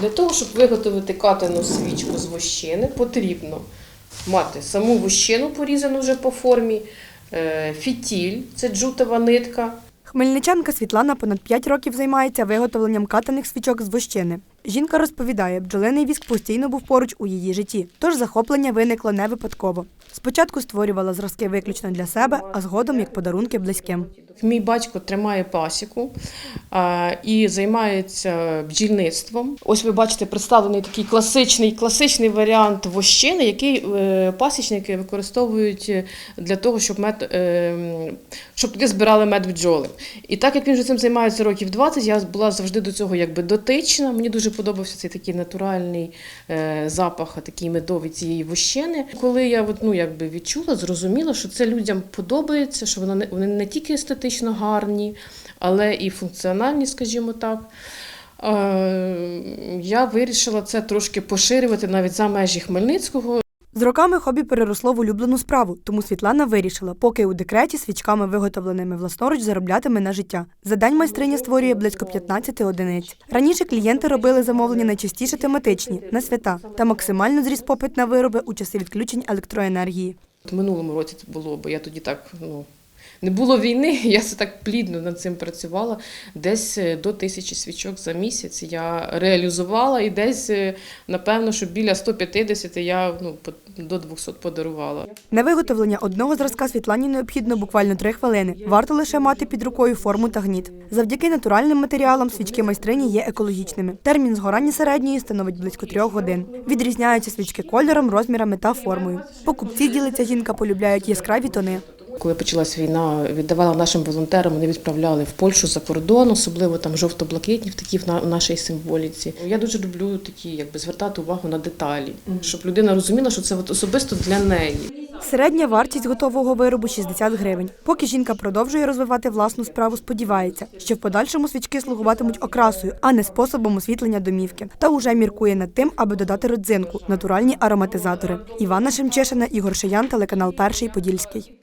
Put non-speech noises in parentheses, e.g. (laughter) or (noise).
Для того, щоб виготовити катану свічку з вощини, потрібно мати саму вощину, порізану вже по формі, е, фітіль це джутова нитка, Хмельничанка Світлана понад 5 років займається виготовленням катаних свічок з вощини. Жінка розповідає, бджолиний віск постійно був поруч у її житті, тож захоплення виникло не випадково. Спочатку створювала зразки виключно для себе, а згодом як подарунки близьким. Мій батько тримає пасіку і займається бджільництвом. Ось ви бачите представлений такий класичний, класичний варіант вощини, який е, пасічники використовують для того, щоб мед, е, щоб туди збирали мед бджоли. І так як він вже цим займається років 20, я була завжди до цього якби дотична. Мені дуже подобався цей такий натуральний е, запах, такий медовий цієї вощини. Коли я ну, якби відчула, зрозуміла, що це людям подобається, що воно не, вони не тільки естетично гарні, але і функціональні, скажімо так. Е, Я вирішила це трошки поширювати навіть за межі Хмельницького. З роками хобі переросло в улюблену справу, тому Світлана вирішила, поки у декреті свічками, виготовленими власноруч, зароблятиме на життя. За день майстриня створює близько 15 одиниць. Раніше клієнти робили замовлення найчастіше тематичні на свята та максимально зріс попит на вироби у часи відключень електроенергії. В минулому році це було, бо я тоді так ну. Не було війни, (laughs) я це так плідно над цим працювала. Десь е, до тисячі свічок за місяць я реалізувала, і десь, е, напевно, що біля 150 я ну, до 200 подарувала. На виготовлення одного зразка Світлані необхідно буквально три хвилини. Варто лише мати під рукою форму та гніт. Завдяки натуральним матеріалам свічки майстрині є екологічними. Термін згорання середньої становить близько трьох годин. Відрізняються свічки кольором, розмірами та формою. Покупці ділиться жінка, полюбляють яскраві тони. Коли почалась війна, віддавала нашим волонтерам, вони відправляли в Польщу за кордон, особливо там жовто-блакитні в такі в на- в нашій символіці. Я дуже люблю такі, якби звертати увагу на деталі, щоб людина розуміла, що це от особисто для неї. Середня вартість готового виробу 60 гривень. Поки жінка продовжує розвивати власну справу, сподівається, що в подальшому свічки слугуватимуть окрасою, а не способом освітлення домівки. Та уже міркує над тим, аби додати родзинку натуральні ароматизатори. Івана Шемчешина, Ігор Шиян, телеканал Перший Подільський.